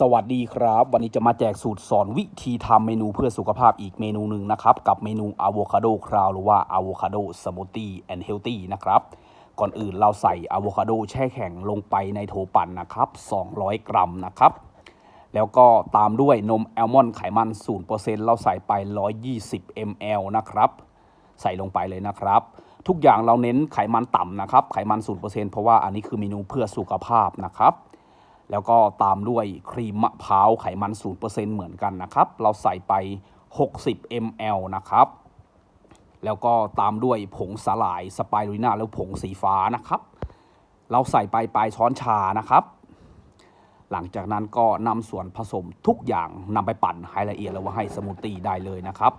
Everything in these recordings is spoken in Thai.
สวัสดีครับ วันนี้จะมาแจกสูตรสอนวิธีทำเมนูเพื่อสุขภาพอีกเมนูหนึ่งนะครับ กับเมนูอะโวคาโดคราวหรือว่าอะโวคาโดสมูทตี้แอนด์เฮลตี้นะครับ ก่อนอื่นเราใส่อะโวคาโดแช่แข็งลงไปในโถปั่นนะครับ 200 กรัมนะครับ แล้วก็ตามด้วยนมแอลมอนด์ไขมัน 0%เราใส่ไป 120 ml นะครับ ใส่ลงไปเลยนะครับทุกอย่างเราเน้นไขมันต่ำนะครับ ไขมัน 0%เพราะว่าอันนี้คือเมนูเพื่อสุขภาพนะครับ แล้วก็ตามด้วยครีมมะพร้าวไขมัน 0%เหมือนกันนะครับ เราใส่ไป 60 ml นะครับ แล้วก็ตามด้วยผงสลายสไปรูน่าแล้วผงสีฟ้านะครับ เราใส่ไปปลายช้อนชานะครับ หลังจากนั้นก็นำส่วนผสมทุกอย่างนำไปปั่นให้ละเอียดแล้วว่าให้สมูทตี้ได้เลยนะครับ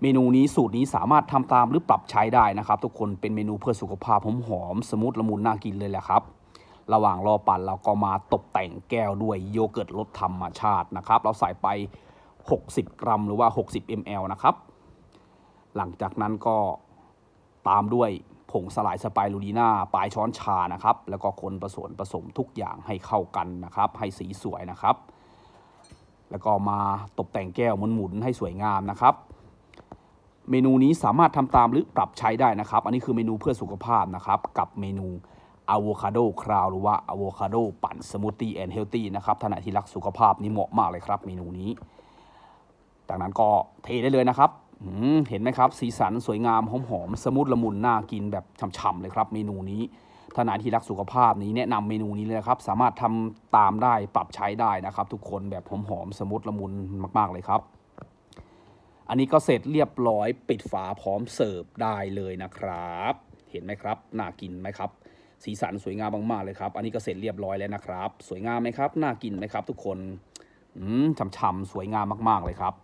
เมนูนี้สูตรนี้สามารถทำตามหรือปรับใช้ได้นะครับ ทุกคนเป็นเมนูเพื่อสุขภาพหอมๆสมูทละมุนน่ากินเลยแหละครับ ระหว่างรอปั่นเราก็มาตกแต่งแก้วด้วยโยเกิร์ตรสธรรมชาตินะครับ เราใส่ไป 60 กรัมหรือว่า 60 ml นะครับ หลังจากนั้นก็ตามด้วยผงสลายสไปรูลีน่าปลายช้อนชานะครับ แล้วก็คนผสมผสมทุกอย่างให้เข้ากันนะครับ ให้สีสวยนะครับ แล้วก็มาตกแต่งแก้วหมุนๆให้สวยงามนะครับ เมนูนี้สามารถทำตามหรือปรับใช้ได้นะครับ อันนี้คือเมนูเพื่อสุขภาพนะครับ กับเมนู อะโวคาโดคราวหรือว่าอะโวคาโดปั่นสมูทตี้แอนด์เฮลตี้นะครับท่านไหนที่รักสุขภาพนี่เหมาะมากเลยครับเมนูนี้ จากนั้นก็เทได้เลยนะครับเห็นไหมครับ สีสันสวยงามหอมๆสมูทละมุนน่ากินแบบฉ่ำๆเลยครับ เมนูนี้ท่านไหนที่รักสุขภาพนี้แนะนำเมนูนี้เลยครับ สามารถทำตามได้ปรับใช้ได้นะครับ ทุกคนแบบหอมๆสมูทละมุนมากๆเลยครับ อันนี้ก็เสร็จเรียบร้อยปิดฝาพร้อมเสิร์ฟได้เลยนะครับ เห็นไหมครับน่ากินไหมครับ สีสันสวยงามมากๆเลยครับ อันนี้ก็เสร็จเรียบร้อยแล้วนะครับ สวยงามไหมครับ น่ากินไหมครับ ทุกคน อืมฉ่ำๆสวยงามมากๆเลยครับ